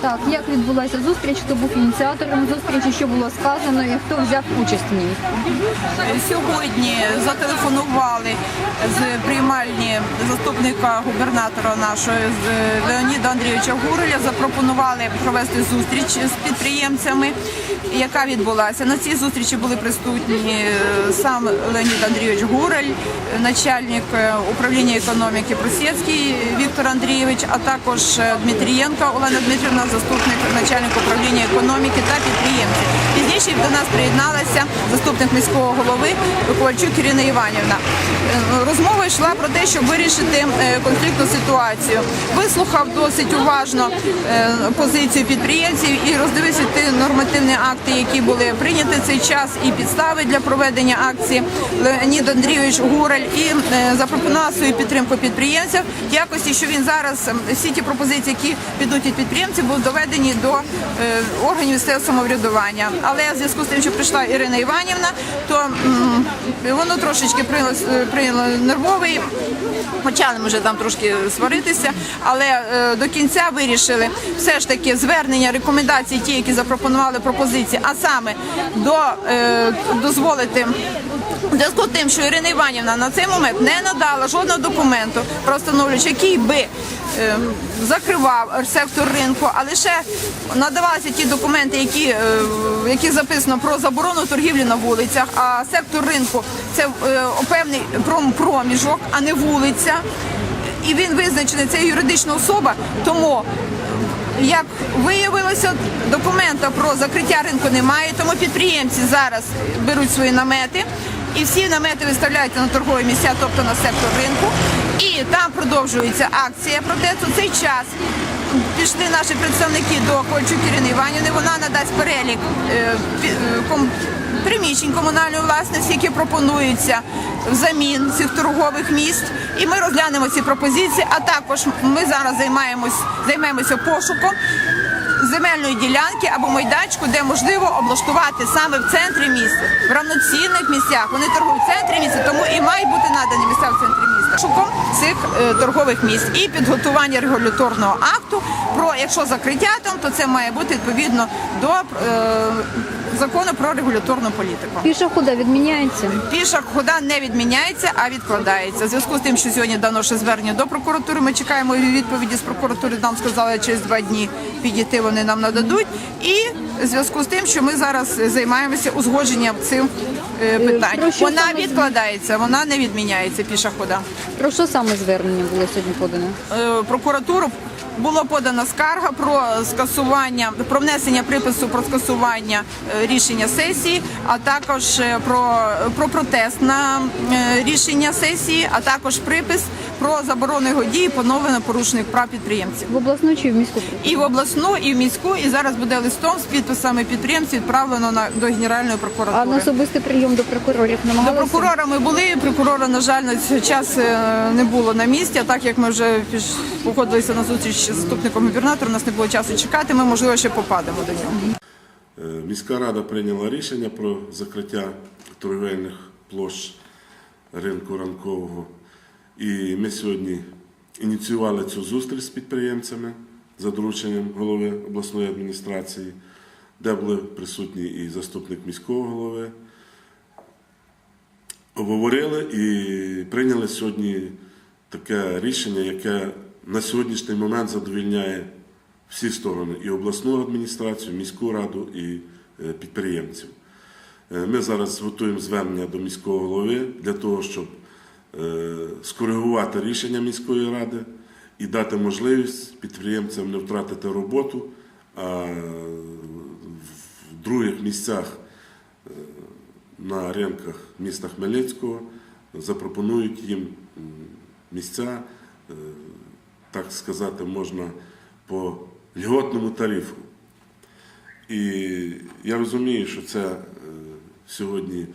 Так, як відбулася зустріч, хто був ініціатором зустрічі, що було сказано і хто взяв участь в ній? Сьогодні зателефонували з приймальні заступника губернатора нашого Леоніда Андрійовича Гуреля. Запропонували провести зустріч з підприємцями, яка відбулася. На цій зустрічі були присутні е, сам Леонід Андрійович Гурель, е, начальник е, управління економіки Просєцький Віктор Андрійович, а також е, Дмитрієнко Олена Дмитрівна, заступник начальника управління економіки та підприємців. Пізніше до нас приєдналася заступник міського голови Ковальчук Ірина Іванівна. Е, Розмова йшла про те, щоб вирішити е, конфліктну ситуацію. Вислухав досить уважно е, позицію підприємців і роздивився ті нормативні акти, які були прийняті цей час, і підстави для проведення акції. Леонід Андрійович Гурель і запропонував свою підтримку підприємців якості, що він зараз е, всі ті пропозиції, які підуть від підприємців, доведені до е, органів місцевого самоврядування. Але в зв'язку з тим, що прийшла Ірина Іванівна, то воно трошечки прийняло, прийняло нервовий. Почали ми вже там трошки сваритися, але е, до кінця вирішили все ж таки звернення рекомендації, ті, які запропонували пропозиції, а саме до е, дозволити. Зв'язку з тим, що Ірина Іванівна на цей момент не надала жодного документу про встановлювач, який би е, закривав сектор ринку, а лише надавалися ті документи, які, е, в записано про заборону торгівлі на вулицях. А сектор ринку це е, певний проміжок, а не вулиця. І він визначений це юридична особа, тому як виявилося, документа про закриття ринку немає, тому підприємці зараз беруть свої намети і всі намети виставляються на торгові місця, тобто на сектор ринку. І там продовжується акція протесту. Цей час пішли наші представники до Кольчук Ірини Іванівни. Вона надасть перелік е, е, приміщень комунальної власності, які пропонуються взамін цих торгових місць. І ми розглянемо ці пропозиції. А також ми зараз займаємося пошуком земельної ділянки або майданчику, де можливо облаштувати саме в центрі міста, в равноцінних місцях. Вони торгують в центрі міста, тому і мають бути надані місця в центрі міста. Шуком цих е, торгових місць і підготування регуляторного акту про якщо закриття то це має бути відповідно до е, закону про регуляторну політику. Пішохода відміняється. Пішак хода не відміняється, а відкладається. В зв'язку з тим, що сьогодні дано ще звернення до прокуратури. Ми чекаємо відповіді з прокуратури. Нам сказали через два дні підійти. Вони нам нададуть. І в зв'язку з тим, що ми зараз займаємося узгодженням цих е, питань. Вона відкладається, вона не відміняється. Піша хода. Про що саме звернення було сьогодні подано? Е, прокуратуру було подана скарга про скасування, про внесення припису про скасування е, рішення сесії, а також е, про, про протест на е, рішення сесії, а також припис про заборону його дії поновлено порушених прав підприємців. В обласну чи в міську? І в обласну, і в міську, і зараз буде листом з підписами підприємців відправлено на до Генеральної А на особистий прийом до прокурорів До прокурора ми були. Прокурора, на жаль, на цей час е, не було на місці. А так як ми вже піш- погодилися на зустріч з заступником губернатора, у нас не було часу чекати. Ми можливо ще попадемо до нього. Е, Міська рада прийняла рішення про закриття торговельних площ ринку ранкового. І ми сьогодні ініціювали цю зустріч з підприємцями за дорученням голови обласної адміністрації, де були присутні і заступник міського голови. Обговорили і прийняли сьогодні таке рішення, яке на сьогоднішній момент задовільняє всі сторони і обласну адміністрацію, міську раду і е, підприємців. Е, Ми зараз готуємо звернення до міського голови для того, щоб скоригувати рішення міської ради і дати можливість підприємцям не втратити роботу, а в других місцях на ринках міста Хмельницького запропонують їм місця, е, так сказати, можна по льготному тарифу. І я розумію, що це е, сьогодні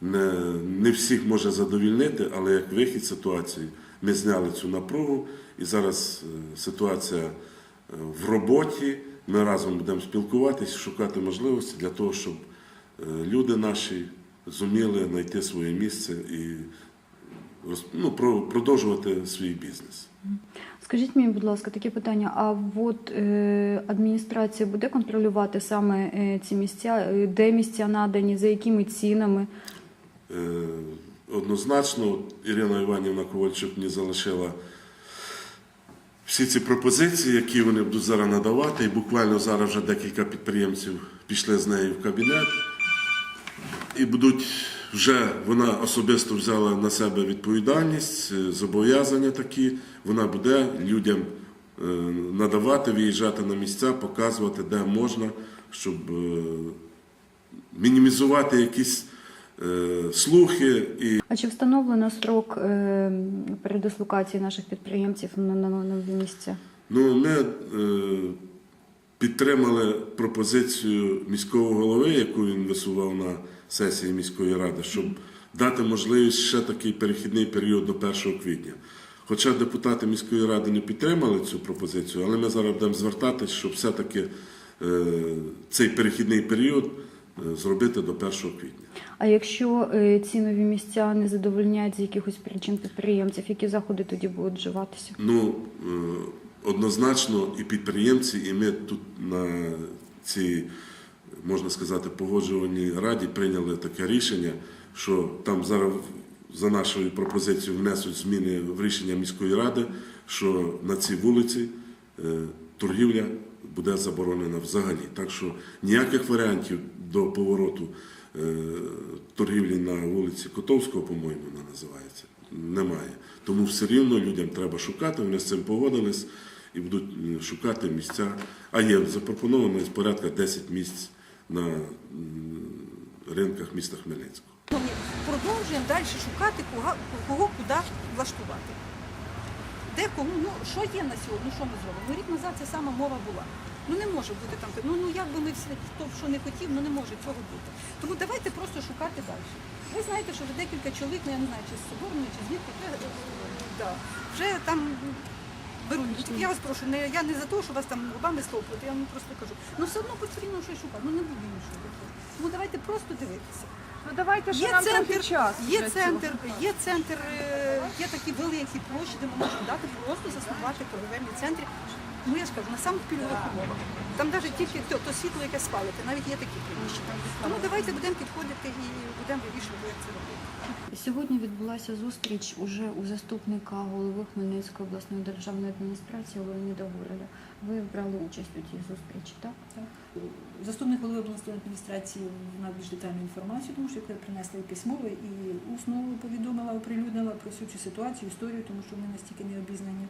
не, не всіх може задовільнити, але як вихід ситуації ми зняли цю напругу, і зараз е, ситуація е, в роботі. Ми разом будемо спілкуватися, шукати можливості для того, щоб е, люди наші зуміли знайти своє місце і ну, продовжувати свій бізнес. Скажіть мені, будь ласка, таке питання: а от е, адміністрація буде контролювати саме ці місця, де місця надані, за якими цінами? Е, Однозначно, Ірина Іванівна Ковальчук мені залишила всі ці пропозиції, які вони будуть зараз надавати. І буквально зараз вже декілька підприємців пішли з нею в кабінет. І будуть вже вона особисто взяла на себе відповідальність, е, зобов'язання такі. Вона буде людям е, надавати, виїжджати на місця, показувати, де можна, щоб мінімізувати якісь слухи і А чи встановлено строк е, передислокації наших підприємців на, нові місця? Ну, ми е, підтримали пропозицію міського голови, яку він висував на сесії міської ради, щоб дати можливість ще такий перехідний період до 1 квітня. Хоча депутати міської ради не підтримали цю пропозицію, але ми зараз будемо звертатись, щоб все-таки е, цей перехідний період е, зробити до 1 квітня. А якщо е, ці нові місця не задовольняють з якихось причин підприємців, які заходи тоді будуть вживатися? Ну, е, однозначно, і підприємці, і ми тут на цій, можна сказати, погоджувальній раді прийняли таке рішення, що там зараз за нашою пропозицією внесуть зміни в рішення міської ради, що на цій вулиці е, торгівля буде заборонена взагалі. Так що ніяких варіантів до повороту е, торгівлі на вулиці Котовського, по-моєму, вона називається, немає. Тому все рівно людям треба шукати, вони з цим погодились і будуть е, шукати місця. А є запропоновано порядка 10 місць на ринках міста Хмельницького. Продовжуємо далі шукати, кого куди влаштувати. Де кому, ну що є на сьогодні, ну що ми зробимо? Ну, рік назад ця сама мова була. Ну не може бути там. Ну, ну як би ми всі, хто що не хотів, ну не може цього бути. Тому давайте просто шукати далі. Ви знаєте, що вже декілька чоловік, ну я не знаю, чи з Соборної, чи звідки, вже, да, вже там беруть. Я вас прошу, не, я не за те, що вас там лобами стовпувати, я вам просто кажу. Ну все одно потрібно щось шукати, ну не буде нічого. Тому давайте просто дивитися. Ну давайте ж Є нам центр, трохи час. є для центр, є центр, е, є такі великі площі, де ми можемо дати просто заснувати торговельні центри. Ну я ж кажу, на самих пільгових умовах. Там навіть тільки то, то світло, яке спалити, навіть є такі приміщення. Тому давайте будемо підходити і будемо вирішувати, як це робити. Сьогодні відбулася зустріч уже у заступника голови Хмельницької обласної державної адміністрації Леоніда Гуреля. Ви брали участь у цій зустрічі, так? Заступник голови обласної адміністрації на більш детальну інформацію, тому що я принесла і письмово, і усно повідомила, оприлюднила про всю цю ситуацію, історію, тому що вони настільки не обізнані.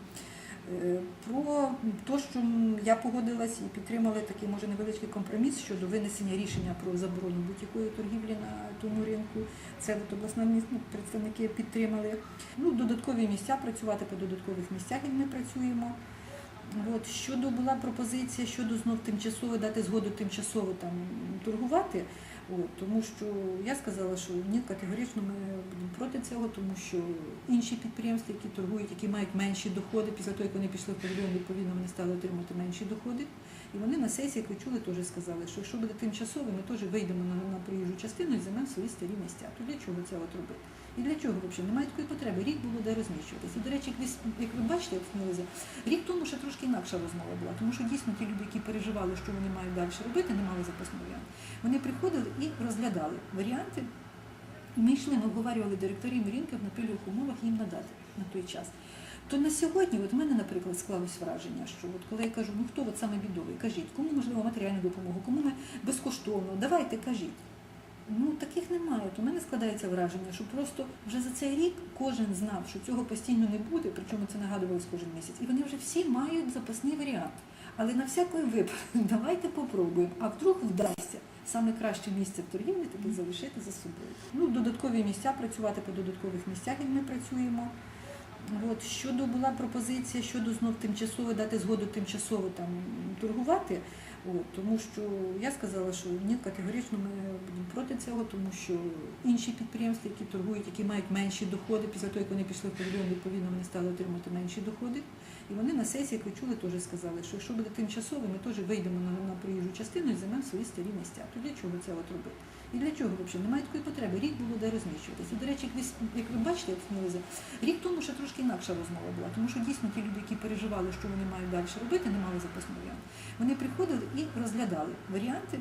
Е, Про те, що я погодилась і підтримала такий може невеличкий компроміс щодо винесення рішення про заборону будь-якої торгівлі на тому ринку. Це от обласна ну, представники підтримали. Ну, додаткові місця працювати по додаткових місцях, як ми працюємо. От щодо була пропозиція щодо знов тимчасово дати згоду тимчасово там торгувати. От, тому що я сказала, що ні, категорично ми будемо проти цього, тому що інші підприємства, які торгують, які мають менші доходи, після того, як вони пішли в павільйон, відповідно вони стали отримувати менші доходи. І вони на сесії, як ви чули, теж сказали, що якщо буде тимчасово, ми теж вийдемо на, на проїжджу частину і займемо свої старі місця. То для чого це от робити? І для чого взагалі? Немає такої потреби. Рік було де розміщуватися. І, до речі, як ви, бачите, як Хмелеза, рік тому ще трошки інакша розмова була, тому що дійсно ті люди, які переживали, що вони мають далі робити, не мали запасного варіанту. Вони приходили і розглядали варіанти. Ми йшли, ми обговорювали директорів ринків на пільгових умовах їм надати на той час. То на сьогодні, от в мене, наприклад, склалось враження, що от коли я кажу, ну хто от саме бідовий, кажіть, кому можливо матеріальну допомогу, кому ми безкоштовно, давайте кажіть. Ну таких немає. То в мене складається враження, що просто вже за цей рік кожен знав, що цього постійно не буде, причому це нагадувалось кожен місяць. І вони вже всі мають запасний варіант. Але на всякий випадок давайте попробуємо, а вдруг вдасться саме краще місце в торгівлі таки залишити за собою. Ну, додаткові місця працювати по додаткових місцях, як ми працюємо. От щодо була пропозиція щодо знов тимчасово дати згоду тимчасово там торгувати. Тому що я сказала, що ні, категорично ми будемо проти цього, тому що інші підприємства, які торгують, які мають менші доходи, після того, як вони пішли в павільйон, відповідно вони стали отримувати менші доходи. І вони на сесії, як ви чули, теж сказали, що якщо буде тимчасово, ми теж вийдемо на, на проїжджу частину і займемо свої старі місця. То чого це от робити? І для чого взагалі? Немає такої потреби. Рік було де розміщуватися. До речі, як ви, бачите, як Смілиза, рік тому ще трошки інакша розмова була, тому що дійсно ті люди, які переживали, що вони мають далі робити, не мали запасного варіанту. Вони приходили і розглядали варіанти.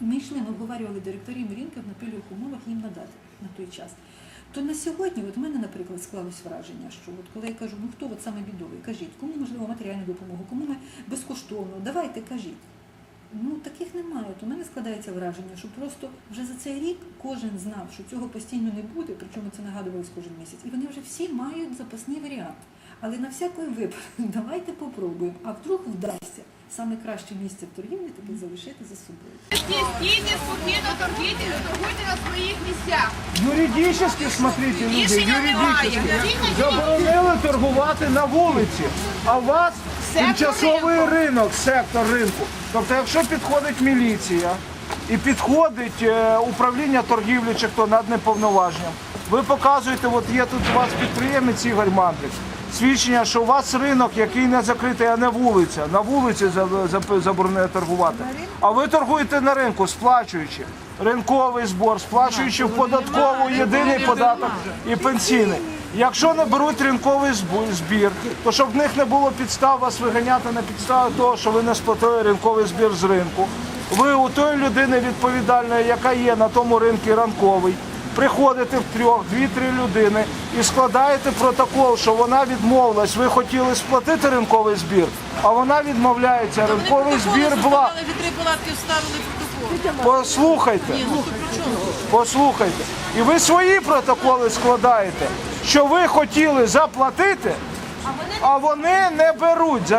Ми йшли, ми обговорювали директорів ринків на пільгових умовах їм надати на той час. То на сьогодні, от в мене, наприклад, склалось враження, що от коли я кажу, ну хто от саме бідовий, кажіть, кому можливо матеріальну допомогу, кому ми безкоштовно, давайте кажіть. Ну таких немає. То в мене складається враження, що просто вже за цей рік кожен знав, що цього постійно не буде, причому це нагадувалось кожен місяць. І вони вже всі мають запасний варіант. Але на всякий випадок давайте попробуємо, а вдруг вдасться саме краще місце в торгівлі таки залишити за собою. Стійте спокійно, торгуйте, торгуйте на своїх місцях. Юридически, смотрите, люди, Рішення немає. Заборонили торгувати на вулиці, а вас тимчасовий ринок, сектор ринку. Тобто, якщо підходить міліція і підходить е, управління торгівлі чи хто над неповноваженням, ви показуєте, от є тут у вас підприємець Ігор Мандрик, свідчення, що у вас ринок, який не закритий, а не вулиця. На вулиці за- за- заборонено торгувати. А ви торгуєте на ринку, сплачуючи ринковий збор, сплачуючи в податкову єдиний податок і пенсійний. Якщо не беруть ринковий збір, то щоб в них не було підстав вас виганяти на підставі того, що ви не сплатили ринковий збір з ринку. Ви у тої людини відповідальної, яка є на тому ринку ранковий, приходите в трьох, дві-три людини і складаєте протокол, що вона відмовилась. Ви хотіли сплатити ринковий збір, а вона відмовляється. Ринковий збір була. Три палатки вставили протокол. Послухайте. Послухайте. І ви свої протоколи складаєте, що ви хотіли заплатити, а вони не беруть.